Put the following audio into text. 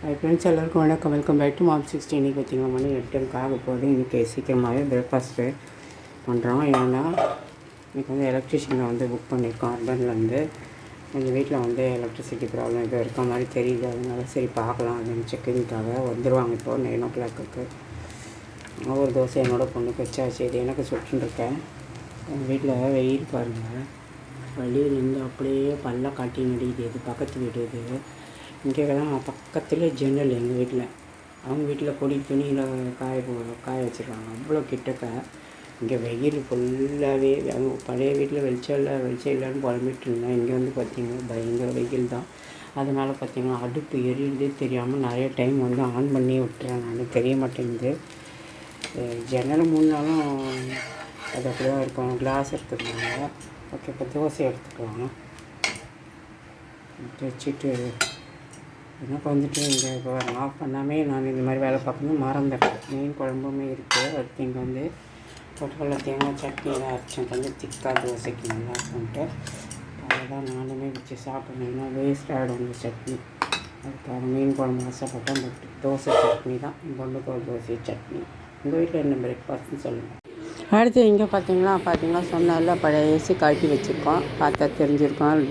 High friends எல்லாருக்கும் வணக்கம். Welcome back to mom sixty இன்றைக்கி பார்த்திங்கன்னா மணி எட்டுக்கு ஆக போகுது. இன்றைக்கி சீக்கிரமாகவே பிரேக்ஃபாஸ்ட்டு பண்ணுறோம் ஏன்னா இன்றைக்கி வந்து எலக்ட்ரிஷியனை வந்து புக் பண்ணியிருக்கோம் அர்பன்லேருந்து எங்கள் வீட்டில் வந்து எலக்ட்ரிசிட்டி ப்ராப்ளம் எதுவும் இருக்க மாதிரி தெரியுது. அதனால சரி பார்க்கலாம் அப்படின்னு செக்கிங்காக வந்துடுவாங்க இப்போ நைன் ஓ கிளாக்கு ஒரு தோசை என்னோட பொண்ணுக்கு வச்சா இது எனக்கு சுட்டுன்னு இருக்கேன். எங்கள் வீட்டில் வெயில் பாருங்கள் வெளியில் இருந்து அப்படியே பல்ல காட்டி நடிக்குது. இது பக்கத்து வீடு இது. இங்கே தான் பக்கத்தில் ஜன்னல் எங்கள் வீட்டில். அவங்க வீட்டில் கொடி துணியில் காய போ- காய வச்சுருக்காங்க. அவ்வளோ கிட்டக்க. இங்கே வெயில் ஃபுல்லாகவே அவங்க பழைய வீட்டில் வெளிச்சம் இல்லை வெளிச்சம் இல்லைன்னு புலம்பிட்டு இருந்தேன் இங்கே வந்து பார்த்திங்கன்னா பயங்கர வெயில் தான். அதனால் பார்த்திங்கன்னா அடுப்பு எரியுறதே தெரியாமல் நிறைய டைம் வந்து ஆன் பண்ணி விட்டுறேன் நான். தெரிய மாட்டேங்குது. ஜன்னல் மூணு நாளும் அது அப்படியே தான் இருக்கும். கிளாஸ் எடுத்துருந்தாங்க ஓகே இப்போ தோசை எடுத்துக்கலாம். வச்சுட்டு எனக்கு வந்துட்டு இங்கே இப்போ ஆஃப் பண்ணாமே நான் இந்த மாதிரி வேலை பார்க்கணும் மறந்துட்டேன். மீன் குழம்புமே இருக்குது அடுத்து இங்கே வந்து பொட்டுக்கல்ல தேங்காய் சட்னி எல்லாம் அரைச்சேன் கொஞ்சம் திக்காக தோசைக்கு நல்லா இருக்கும்ட்டு அதுதான் நானுமே வச்சு சாப்பிடணும் வேஸ்ட் ஆகிடும் இந்த சட்னி. அதுக்காக மீன் குழம்பு ஆசைப்பட்டேன் பட் தோசை சட்னி தான். பொண்ணுக்கோள் தோசை சட்னி. உங்கள் வீட்டில் என்ன பிரேக்ஃபாஸ்ட்னு சொல்லுங்கள் அடுத்து இங்கே பார்த்தீங்கன்னா பார்த்தீங்கன்னா சொன்னால பழைய ஏசி கழட்டி வச்சுருக்கோம். பார்த்தா தெரிஞ்சிருக்கோம்.